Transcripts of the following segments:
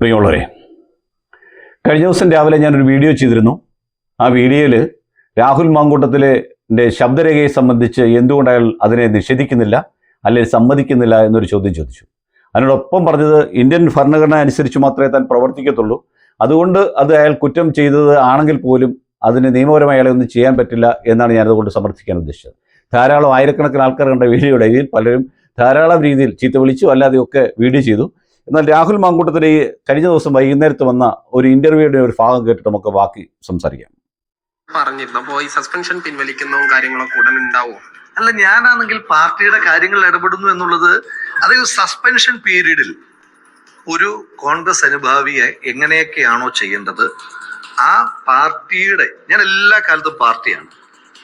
പ്രിയമുള്ളവരെ കഴിഞ്ഞ ദിവസം രാവിലെ ഞാനൊരു വീഡിയോ ചെയ്തിരുന്നു. ആ വീഡിയോയിൽ രാഹുൽ മാങ്കൂട്ടത്തിലെ ശബ്ദരേഖയെ സംബന്ധിച്ച് എന്തുകൊണ്ട് അയാൾ അതിനെ നിഷേധിക്കുന്നില്ല അല്ലെങ്കിൽ സമ്മതിക്കുന്നില്ല എന്നൊരു ചോദ്യം ചോദിച്ചു. അതിനോടൊപ്പം പറഞ്ഞത് ഇന്ത്യൻ ഭരണഘടന അനുസരിച്ച് മാത്രമേ താൻ പ്രവർത്തിക്കത്തുള്ളൂ. അതുകൊണ്ട് അത് അയാൾ കുറ്റം ചെയ്തത് ആണെങ്കിൽ പോലും അതിന് നിയമപരമായി അയാളെ ഒന്നും ചെയ്യാൻ പറ്റില്ല എന്നാണ് ഞാനതുകൊണ്ട് സമർത്ഥിക്കാൻ ഉദ്ദേശിച്ചത്. ധാരാളം ആയിരക്കണക്കിന് ആൾക്കാർ കണ്ട വീഡിയോയുടെ ഇതിൽ പലരും ധാരാളം രീതിയിൽ ചീത്ത വിളിച്ചു അല്ലാതെയൊക്കെ വീഡിയോ ചെയ്തു. എന്നാൽ രാഹുൽ മാങ്കൂട്ടത്തിൽ ഈ കഴിഞ്ഞ ദിവസം വൈകുന്നേരത്ത് വന്ന ഒരു ഇന്റർവ്യൂയുടെ ഒരു ഭാഗം കേട്ടിട്ട് നമുക്ക് ബാക്കി സംസാരിക്കാം. പറഞ്ഞിരുന്നു. അപ്പോ ഈ സസ്പെൻഷൻ പിൻവലിക്കുന്നതും കാര്യങ്ങളൊക്കെ ഉടൻ ഉണ്ടാവും അല്ല ഞാനാണെങ്കിൽ പാർട്ടിയുടെ കാര്യങ്ങളിൽ ഇടപെടുന്നു എന്നുള്ളത് അതായത് സസ്പെൻഷൻ പീരീഡിൽ ഒരു കോൺഗ്രസ് അനുഭാവിയെ എങ്ങനെയൊക്കെയാണോ ചെയ്യേണ്ടത് ആ പാർട്ടിയുടെ ഞാൻ എല്ലാ കാലത്തും പാർട്ടിയാണ്.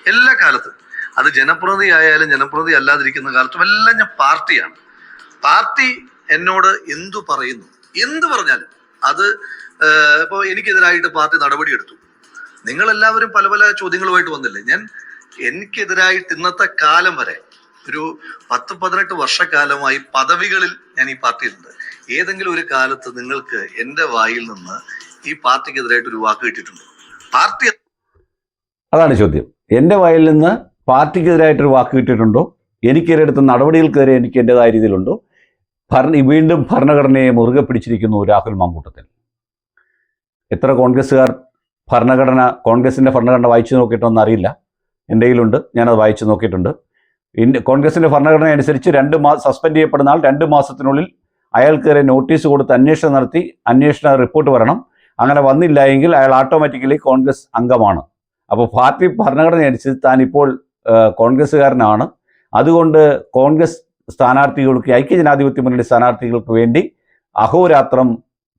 എല്ലാ കാലത്തും. അത് ജനപ്രതിനിധി ആയാലും ജനപ്രതിനിധി അല്ലാതിരിക്കുന്ന കാലത്തും എല്ലാം ഞാൻ പാർട്ടിയാണ്. പാർട്ടി എന്നോട് എന്തു പറയുന്നു? എന്തു പറഞ്ഞാലും. അത് ഇപ്പോൾ ഇപ്പൊ എനിക്കെതിരായിട്ട് പാർട്ടി നിങ്ങൾ എല്ലാവരും പല പല ചോദ്യങ്ങളുമായിട്ട് വന്നില്ലേ? ഞാൻ എനിക്കെതിരായിട്ട് ഇന്നത്തെ കാലം വരെ ഒരു പത്ത് പതിനെട്ട് വർഷക്കാലമായി പദവികളിൽ ഞാൻ ഈ പാർട്ടിയിലുണ്ട്. ഏതെങ്കിലും ഒരു കാലത്ത് നിങ്ങൾക്ക് എന്റെ വായിൽ നിന്ന് ഈ പാർട്ടിക്കെതിരായിട്ട് ഒരു വാക്ക് കിട്ടിയിട്ടുണ്ടോ. പാർട്ടി അതാണ് ചോദ്യം. എന്റെ വായിൽ നിന്ന് പാർട്ടിക്കെതിരായിട്ടൊരു വാക്ക് കിട്ടിയിട്ടുണ്ടോ? എനിക്കെതിരെടുത്ത നടപടികൾക്കെതിരെ എനിക്ക് എന്റെതായ രീതിയിലുണ്ടോ? ഭരണ വീണ്ടും ഭരണഘടനയെ മുറുകെ പിടിച്ചിരിക്കുന്നു രാഹുൽ മാങ്കൂട്ടത്തിൽ എത്ര കോൺഗ്രസ്സുകാർ ഭരണഘടന കോൺഗ്രസിന്റെ ഭരണഘടന വായിച്ചു നോക്കിയിട്ടൊന്നും അറിയില്ല. എന്റെ കയ്യിലുണ്ട് ഞാനത് വായിച്ചു നോക്കിയിട്ടുണ്ട്. ഇന്ത്യ കോൺഗ്രസിന്റെ ഭരണഘടന അനുസരിച്ച് രണ്ട് മാസം സസ്പെൻഡ് ചെയ്യപ്പെടുന്ന ആൾ രണ്ട് മാസത്തിനുള്ളിൽ അയാൾക്കെതിരെ നോട്ടീസ് കൊടുത്ത് അന്വേഷണം നടത്തി അന്വേഷണ റിപ്പോർട്ട് വരണം. അങ്ങനെ വന്നില്ല എങ്കിൽ അയാൾ ഓട്ടോമാറ്റിക്കലി കോൺഗ്രസ് അംഗമാണ്. അപ്പോൾ പാർട്ടി ഭരണഘടന അനുസരിച്ച് താൻ ഇപ്പോൾ കോൺഗ്രസ്സുകാരനാണ്. അതുകൊണ്ട് കോൺഗ്രസ് സ്ഥാനാർത്ഥികൾക്ക് ഐക്യജനാധിപത്യ മുന്നണി സ്ഥാനാർത്ഥികൾക്ക് വേണ്ടി അഹോരാത്രം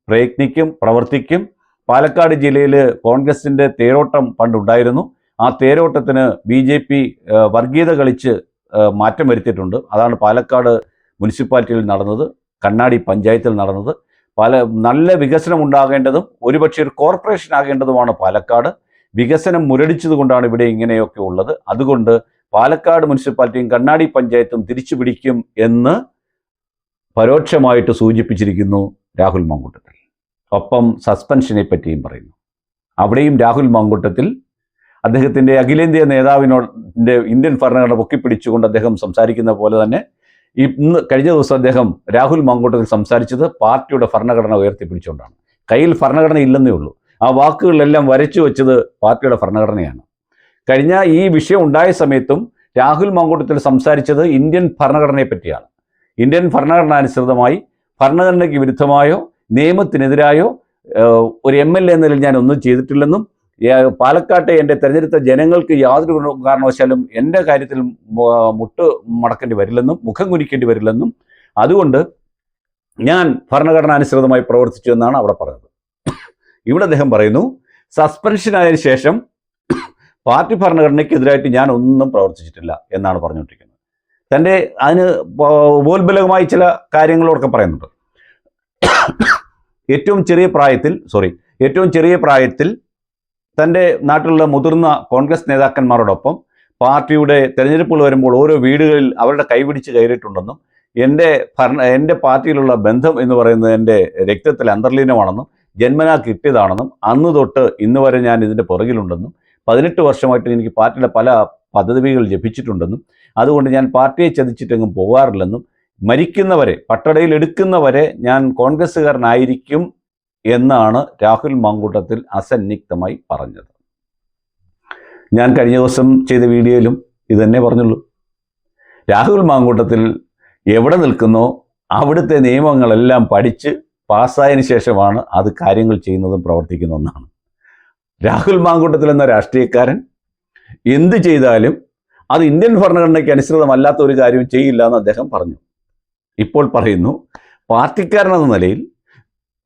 പ്രയത്നിക്കും പ്രവർത്തിക്കും. പാലക്കാട് ജില്ലയിൽ കോൺഗ്രസിന്റെ തേരോട്ടം പണ്ടുണ്ടായിരുന്നു. ആ തേരോട്ടത്തിന് ബി ജെ പി വർഗീയത കളിച്ച് മാറ്റം വരുത്തിയിട്ടുണ്ട്. അതാണ് പാലക്കാട് മുനിസിപ്പാലിറ്റിയിൽ നടന്നത് കണ്ണാടി പഞ്ചായത്തിൽ നടന്നത്. പല നല്ല വികസനം ഉണ്ടാകേണ്ടതും ഒരുപക്ഷെ ഒരു കോർപ്പറേഷൻ ആകേണ്ടതുമാണ് പാലക്കാട്. വികസനം മുരടിച്ചത് കൊണ്ടാണ് ഇവിടെ ഇങ്ങനെയൊക്കെ ഉള്ളത്. അതുകൊണ്ട് പാലക്കാട് മുനിസിപ്പാലിറ്റിയും കണ്ണാടി പഞ്ചായത്തും തിരിച്ചു പിടിക്കും എന്ന് പരോക്ഷമായിട്ട് സൂചിപ്പിച്ചിരിക്കുന്നു രാഹുൽ മാങ്കൂട്ടത്തിൽ. ഒപ്പം സസ്പെൻഷനെ പറ്റിയും പറയുന്നു. അവിടെയും രാഹുൽ മാങ്കൂട്ടത്തിൽ അദ്ദേഹത്തിന്റെ അഖിലേന്ത്യ നേതാവിനോട് ഇന്ത്യൻ ഭരണഘടന പൊക്കിപ്പിടിച്ചുകൊണ്ട് അദ്ദേഹം സംസാരിക്കുന്ന പോലെ തന്നെ ഇന്ന് കഴിഞ്ഞ ദിവസം അദ്ദേഹം രാഹുൽ മാങ്കൂട്ടത്തിൽ സംസാരിച്ചത് പാർട്ടിയുടെ ഭരണഘടന ഉയർത്തിപ്പിടിച്ചുകൊണ്ടാണ്. കയ്യിൽ ഭരണഘടന ഇല്ലെന്നേ ഉള്ളൂ. ആ വാക്കുകളിലെല്ലാം വരച്ചു വെച്ചത് പാർട്ടിയുടെ ഭരണഘടനയാണ്. കഴിഞ്ഞ ഈ വിഷയം ഉണ്ടായ സമയത്തും രാഹുൽ മാങ്കൂട്ടത്തിൽ സംസാരിച്ചത് ഇന്ത്യൻ ഭരണഘടനയെ പറ്റിയാണ്. ഇന്ത്യൻ ഭരണഘടന അനുസൃതമായി ഭരണഘടനയ്ക്ക് വിരുദ്ധമായോ നിയമത്തിനെതിരായോ ഒരു എം എൽ എ എന്നതിൽ ഞാൻ ഒന്നും ചെയ്തിട്ടില്ലെന്നും പാലക്കാട്ടെ എന്റെ തെരഞ്ഞെടുത്ത ജനങ്ങൾക്ക് യാതൊരു കാരണവശാലും എന്റെ കാര്യത്തിൽ മുട്ട് മടക്കേണ്ടി വരില്ലെന്നും മുഖം കുനിക്കേണ്ടി വരില്ലെന്നും അതുകൊണ്ട് ഞാൻ ഭരണഘടനാനുസൃതമായി പ്രവർത്തിച്ചു എന്നാണ് അവിടെ പറഞ്ഞത്. ഇവിടെ അദ്ദേഹം പറയുന്നു സസ്പെൻഷൻ ആയതിനു ശേഷം പാർട്ടി ഭരണഘടനയ്ക്കെതിരായിട്ട് ഞാൻ ഒന്നും പ്രവർത്തിച്ചിട്ടില്ല എന്നാണ് പറഞ്ഞുകൊണ്ടിരിക്കുന്നത്. തന്റെ അതിന് ഉപോത്ബലകമായി ചില കാര്യങ്ങളോടൊക്കെ പറയുന്നുണ്ട്. ഏറ്റവും ചെറിയ പ്രായത്തിൽ സോറി ഏറ്റവും ചെറിയ പ്രായത്തിൽ തന്റെ നാട്ടിലുള്ള മുതിർന്ന കോൺഗ്രസ് നേതാക്കന്മാരോടൊപ്പം പാർട്ടിയുടെ തെരഞ്ഞെടുപ്പുകൾ വരുമ്പോൾ ഓരോ വീടുകളിൽ അവരുടെ കൈപിടിച്ച് കയറിയിട്ടുണ്ടെന്നും എന്റെ ഭരണ എന്റെ പാർട്ടിയിലുള്ള ബന്ധം എന്ന് പറയുന്നത് എന്റെ രക്തത്തിൽ അന്തർലീനമാണെന്നും ജന്മനാ കിട്ടിയതാണെന്നും അന്ന് തൊട്ട് ഇന്ന് വരെ ഞാൻ ഇതിന്റെ പുറകിലുണ്ടെന്നും പതിനെട്ട് വർഷമായിട്ട് എനിക്ക് പാർട്ടിയുടെ പല പദ്ധതികൾ ലഭിച്ചിട്ടുണ്ടെന്നും അതുകൊണ്ട് ഞാൻ പാർട്ടിയെ ചതിച്ചിട്ടെങ്ങും പോകാറില്ലെന്നും മരിക്കുന്നവരെ പട്ടടയിൽ എടുക്കുന്നവരെ ഞാൻ കോൺഗ്രസ്സുകാരനായിരിക്കും എന്നാണ് രാഹുൽ മാങ്കൂട്ടത്തിൽ അസന്നിഗ്ധമായി പറഞ്ഞത്. ഞാൻ കഴിഞ്ഞ ദിവസം ചെയ്ത വീഡിയോയിലും ഇത് തന്നെ പറഞ്ഞുള്ളൂ. രാഹുൽ മാങ്കൂട്ടത്തിൽ എവിടെ നിൽക്കുന്നോ അവിടുത്തെ നിയമങ്ങളെല്ലാം പഠിച്ച് പാസ്സായതിനു ശേഷമാണ് അത് കാര്യങ്ങൾ ചെയ്യുന്നതും പ്രവർത്തിക്കുന്നതെന്നാണ് രാഹുൽ മാങ്കൂട്ടത്തിൽ എന്ന രാഷ്ട്രീയക്കാരൻ എന്ത് ചെയ്താലും അത് ഇന്ത്യൻ ഭരണഘടനയ്ക്ക് അനുസൃതമല്ലാത്ത ഒരു കാര്യവും ചെയ്യില്ല എന്ന് അദ്ദേഹം പറഞ്ഞു. ഇപ്പോൾ പറയുന്നു പാർട്ടിക്കാരനെന്ന നിലയിൽ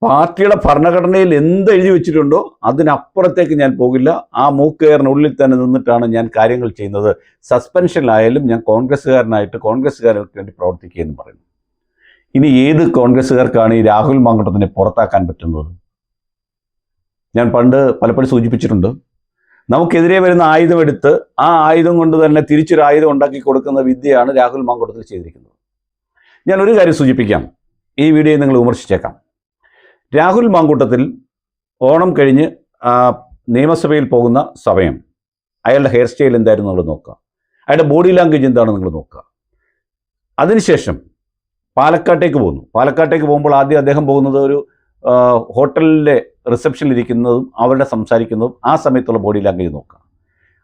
പാർട്ടിയുടെ ഭരണഘടനയിൽ എന്ത് എഴുതി വെച്ചിട്ടുണ്ടോ അതിനപ്പുറത്തേക്ക് ഞാൻ പോകില്ല. ആ മൂക്കേറിനുള്ളിൽ തന്നെ നിന്നിട്ടാണ് ഞാൻ കാര്യങ്ങൾ ചെയ്യുന്നത്. സസ്പെൻഷനിലായാലും ഞാൻ കോൺഗ്രസ്സുകാരനായിട്ട് കോൺഗ്രസ്സുകാർക്ക് വേണ്ടി പ്രവർത്തിക്കുകയെന്ന് പറയുന്നു. ഇനി ഏത് കോൺഗ്രസ്സുകാർക്കാണ് ഈ രാഹുൽ മാങ്കട്ടത്തിനെ പുറത്താക്കാൻ പറ്റുന്നത്? ഞാൻ പണ്ട് പലപ്പോഴും സൂചിപ്പിച്ചിട്ടുണ്ട്. നമുക്കെതിരെ വരുന്ന ആയുധം എടുത്ത് ആ ആയുധം കൊണ്ട് തന്നെ തിരിച്ചൊരു ആയുധം ഉണ്ടാക്കി കൊടുക്കുന്ന വിദ്യയാണ് രാഹുൽ മാങ്കൂട്ടത്തിൽ ചെയ്തിരിക്കുന്നത്. ഞാൻ ഒരു കാര്യം സൂചിപ്പിക്കാം. ഈ വീഡിയോ നിങ്ങൾ വിമർശിച്ചേക്കാം. രാഹുൽ മാങ്കൂട്ടത്തിൽ ഓണം കഴിഞ്ഞ് നിയമസഭയിൽ പോകുന്ന സമയം അയാളുടെ ഹെയർ സ്റ്റൈൽ എന്തായിരുന്നു നിങ്ങൾ നോക്കുക. അയാളുടെ ബോഡി ലാംഗ്വേജ് എന്താണ് നിങ്ങൾ നോക്കുക. അതിനുശേഷം പാലക്കാട്ടേക്ക് പോകുന്നു. പാലക്കാട്ടേക്ക് പോകുമ്പോൾ ആദ്യം അദ്ദേഹം പോകുന്നത് ഒരു ഹോട്ടലിലെ റിസപ്ഷനിൽ ഇരിക്കുന്നതും അവരുടെ സംസാരിക്കുന്നതും ആ സമയത്തുള്ള ബോഡി ലാംഗ്വേജ് നോക്കുക.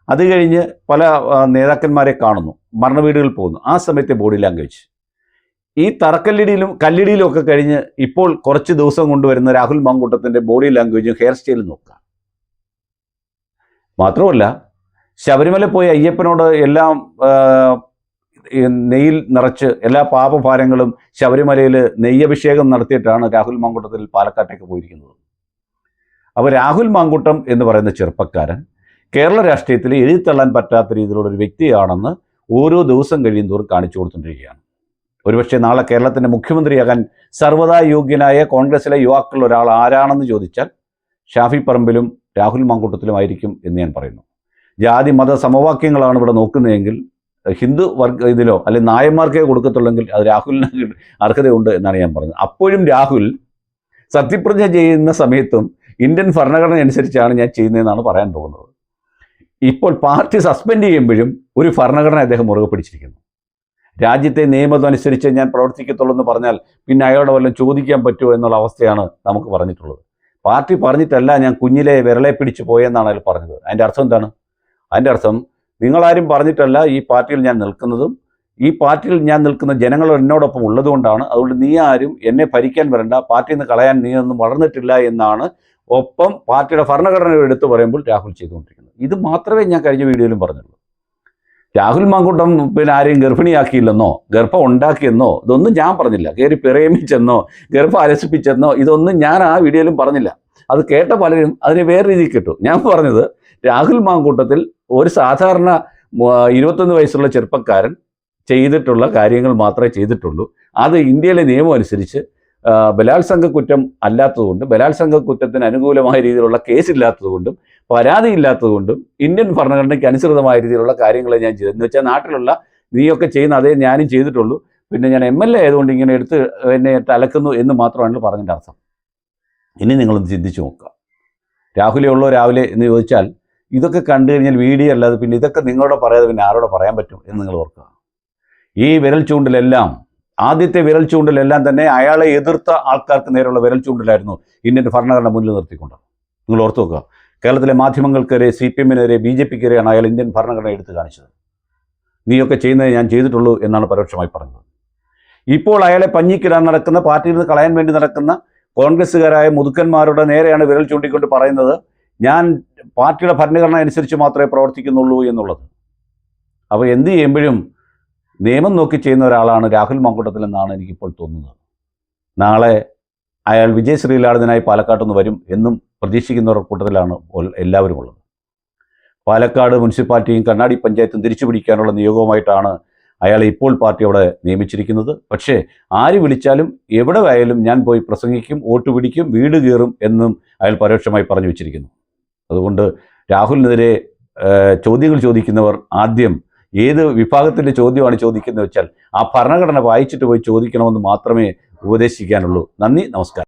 അത് കഴിഞ്ഞ് പല നേതാക്കന്മാരെ കാണുന്നു. മരണവീടുകളിൽ പോകുന്നു. ആ സമയത്തെ ബോഡി ലാംഗ്വേജ്. ഈ തറക്കല്ലിടിയിലും കല്ലിടിയിലും ഒക്കെ കഴിഞ്ഞ് ഇപ്പോൾ കുറച്ച് ദിവസം കൊണ്ടുവരുന്ന രാഹുൽ മാങ്കൂട്ടത്തിന്റെ ബോഡി ലാംഗ്വേജും ഹെയർ സ്റ്റൈലും നോക്കുക. മാത്രമല്ല ശബരിമല പോയി അയ്യപ്പനോട് എല്ലാം നെയ്യിൽ നിറച്ച് എല്ലാ പാപഭാരങ്ങളും ശബരിമലയിൽ നെയ്യഭിഷേകം നടത്തിയിട്ടാണ് രാഹുൽ മാങ്കൂട്ടത്തിൽ പാലക്കാട്ടേക്ക് പോയിരിക്കുന്നത്. അപ്പോൾ രാഹുൽ മാങ്കൂട്ടം എന്ന് പറയുന്ന ചെറുപ്പക്കാരൻ കേരള രാഷ്ട്രീയത്തിൽ എഴുതിത്തള്ളാൻ പറ്റാത്ത രീതിയിലുള്ള ഒരു വ്യക്തിയാണെന്ന് ഓരോ ദിവസം കഴിയും തോറും കാണിച്ചു കൊടുത്തുകൊണ്ടിരിക്കുകയാണ്. ഒരുപക്ഷെ നാളെ കേരളത്തിന്റെ മുഖ്യമന്ത്രിയാകാൻ സർവതാ യോഗ്യനായ കോൺഗ്രസിലെ യുവാക്കളിൽ ഒരാൾ ആരാണെന്ന് ചോദിച്ചാൽ ഷാഫി പറമ്പിലും രാഹുൽ മാങ്കൂട്ടത്തിലുമായിരിക്കും എന്ന് ഞാൻ പറയുന്നു. ജാതി മത സമവാക്യങ്ങളാണ് ഇവിടെ നോക്കുന്നതെങ്കിൽ ഹിന്ദു വർഗ ഇതിലോ അല്ലെങ്കിൽ നായന്മാർക്കേ കൊടുക്കത്തുള്ളെങ്കിൽ അത് രാഹുലിന് അർഹതയുണ്ട് എന്നാണ് ഞാൻ പറഞ്ഞത് അപ്പോഴും രാഹുൽ സത്യപ്രതിജ്ഞ ചെയ്യുന്ന സമയത്തും ഇന്ത്യൻ ഭരണഘടന അനുസരിച്ചാണ് ഞാൻ ചെയ്യുന്നതെന്നാണ് പറയാൻ പോകുന്നത്. ഇപ്പോൾ പാർട്ടി സസ്പെൻഡ് ചെയ്യുമ്പോഴും ഒരു ഭരണഘടന അദ്ദേഹം മുറുകെ പിടിച്ചിരിക്കുന്നു. രാജ്യത്തെ നിയമം അനുസരിച്ച് ഞാൻ പ്രവർത്തിക്കത്തുള്ളൂ എന്ന് പറഞ്ഞാൽ പിന്നെ അയാളുടെ വല്ലതും ചോദിക്കാൻ പറ്റുമോ എന്നുള്ള അവസ്ഥയാണ് നമുക്ക് പറഞ്ഞിട്ടുള്ളത്. പാർട്ടി പറഞ്ഞിട്ടല്ല ഞാൻ കുഞ്ഞിലെ വിരളെ പിടിച്ച് പോയെന്നാണ് അയാൾ പറഞ്ഞത്. അതിന്റെ അർത്ഥം എന്താണ്? അതിന്റെ അർത്ഥം നിങ്ങളാരും പറഞ്ഞിട്ടല്ല ഈ പാർട്ടിയിൽ ഞാൻ നിൽക്കുന്നതും ഈ പാർട്ടിയിൽ ഞാൻ നിൽക്കുന്ന ജനങ്ങൾ എന്നോടൊപ്പം ഉള്ളതുകൊണ്ടാണ്. അതുകൊണ്ട് നീ ആരും എന്നെ ഭരിക്കാൻ വരണ്ട പാർട്ടിയിൽ നിന്ന് കളയാൻ നീ ഒന്നും വളർന്നിട്ടില്ല എന്നാണ് ഒപ്പം പാർട്ടിയുടെ ഭരണഘടന എടുത്തു പറയുമ്പോൾ രാഹുൽ ചെയ്തുകൊണ്ടിരിക്കുന്നത് ഇത് മാത്രമേ ഞാൻ കഴിഞ്ഞ വീഡിയോയിലും പറഞ്ഞുള്ളൂ. രാഹുൽ മാങ്കൂട്ടം പിന്നെ ആരെയും ഗർഭിണിയാക്കിയില്ലെന്നോ ഗർഭം ഉണ്ടാക്കിയെന്നോ ഇതൊന്നും ഞാൻ പറഞ്ഞില്ല. കയറി പ്രേമിച്ചെന്നോ ഗർഭം അലസിപ്പിച്ചെന്നോ ഇതൊന്നും ഞാൻ ആ വീഡിയോയിലും പറഞ്ഞില്ല. അത് കേട്ട പലരും അതിനെ വേറെ രീതിയിൽ കേട്ടു. ഞാൻ പറഞ്ഞത് രാഹുൽ മാങ്കൂട്ടത്തിൽ ഒരു സാധാരണ ഇരുപത്തൊന്ന് വയസ്സുള്ള ചെറുപ്പക്കാരൻ ചെയ്തിട്ടുള്ള കാര്യങ്ങൾ മാത്രമേ ചെയ്തിട്ടുള്ളൂ. അത് ഇന്ത്യയിലെ നിയമം അനുസരിച്ച് ബലാത്സംഗ കുറ്റം അല്ലാത്തതുകൊണ്ട് ബലാത്സംഗ കുറ്റത്തിന് അനുകൂലമായ രീതിയിലുള്ള കേസില്ലാത്തതുകൊണ്ടും പരാതി ഇല്ലാത്തതുകൊണ്ടും ഇന്ത്യൻ ഭരണഘടനയ്ക്ക് അനുസൃതമായ രീതിയിലുള്ള കാര്യങ്ങളെ ഞാൻ ചെയ്തു. എന്ന് വെച്ചാൽ നാട്ടിലുള്ള നീയൊക്കെ ചെയ്യുന്ന അതേ ഞാനും ചെയ്തിട്ടുള്ളൂ. പിന്നെ ഞാൻ എം എൽ എ ആയതുകൊണ്ട് ഇങ്ങനെ എടുത്ത് എന്നെ തലക്കുന്നു എന്ന് മാത്രമാണ് പറഞ്ഞതിന്റെ അർത്ഥം. ഇനി നിങ്ങളൊന്ന് ചിന്തിച്ചു നോക്കുക. രാഹുലേ ഉള്ളോ രാവിലെ എന്ന് ചോദിച്ചാൽ ഇതൊക്കെ കണ്ടു കഴിഞ്ഞാൽ വീഡിയോ അല്ലാതെ പിന്നെ ഇതൊക്കെ നിങ്ങളോട് പറയാതെ പിന്നെ ആരോട് പറയാൻ പറ്റും എന്ന് നിങ്ങൾ ഓർക്കുക. ഈ വിരൽ ചൂണ്ടിലെല്ലാം ആദ്യത്തെ വിരൽ ചൂണ്ടലെല്ലാം തന്നെ അയാളെ എതിർത്ത ആൾക്കാർക്ക് നേരെയുള്ള വിരൽ ചൂണ്ടലായിരുന്നു ഇന്ത്യൻ ഭരണഘടന മുന്നിൽ നിർത്തിക്കൊണ്ട് നിങ്ങൾ ഓർത്തു നോക്കുക കേരളത്തിലെ മാധ്യമങ്ങൾക്കെതിരെ സി പി എമ്മിനെതിരെ ബി ജെ പിക്കെതിരെയാണ് അയാൾ ഇന്ത്യൻ ഭരണഘടന എടുത്തു കാണിച്ചത്. നീയൊക്കെ ചെയ്യുന്നത് ഞാൻ ചെയ്തിട്ടുള്ളൂ എന്നാണ് പരോക്ഷമായി പറഞ്ഞത്. ഇപ്പോൾ അയാളെ പഞ്ഞിക്കിടാൻ നടക്കുന്ന പാർട്ടിയിൽ നിന്ന് കളയാൻ വേണ്ടി നടക്കുന്ന കോൺഗ്രസ്സുകാരായ മുതുക്കന്മാരുടെ നേരെയാണ് വിരൽ ചൂണ്ടിക്കൊണ്ട് പറയുന്നത് ഞാൻ പാർട്ടിയുടെ ഭരണഘടന അനുസരിച്ച് മാത്രമേ പ്രവർത്തിക്കുന്നുള്ളൂ എന്നുള്ളത്. അപ്പോൾ എന്ത് ചെയ്യുമ്പോഴും നിയമം നോക്കി ചെയ്യുന്ന ഒരാളാണ് രാഹുൽ മാങ്കൂട്ടത്തിൽ എന്നാണ് എനിക്കിപ്പോൾ തോന്നുന്നത്. നാളെ അയാൾ വിജയ് ശ്രീലാളിതനായി പാലക്കാട്ട് നിന്ന് വരും എന്നും പ്രതീക്ഷിക്കുന്നവർ കൂട്ടത്തിലാണ് എല്ലാവരും ഉള്ളത്. പാലക്കാട് മുനിസിപ്പാലിറ്റിയും കണ്ണാടി പഞ്ചായത്തും തിരിച്ചു പിടിക്കാനുള്ള നിയോഗവുമായിട്ടാണ് അയാളെ ഇപ്പോൾ പാർട്ടി അവിടെ നിയമിച്ചിരിക്കുന്നത്. പക്ഷേ ആര് വിളിച്ചാലും എവിടെ ആയാലും ഞാൻ പോയി പ്രസംഗിക്കും വോട്ട് പിടിക്കും വീട് കയറും എന്നും അയാൾ പരോക്ഷമായി പറഞ്ഞു വെച്ചിരിക്കുന്നു. അതുകൊണ്ട് രാഹുലിനെതിരെ ചോദ്യങ്ങൾ ചോദിക്കുന്നവർ ആദ്യം ഏത് വിഭാഗത്തിന്റെ ചോദ്യമാണ് ചോദിക്കുന്നത് വെച്ചാൽ ആ ഭരണഘടന വായിച്ചിട്ട് പോയി ചോദിക്കണമെന്ന് മാത്രമേ ഉപദേശിക്കാനുള്ളൂ. നന്ദി നമസ്കാരം.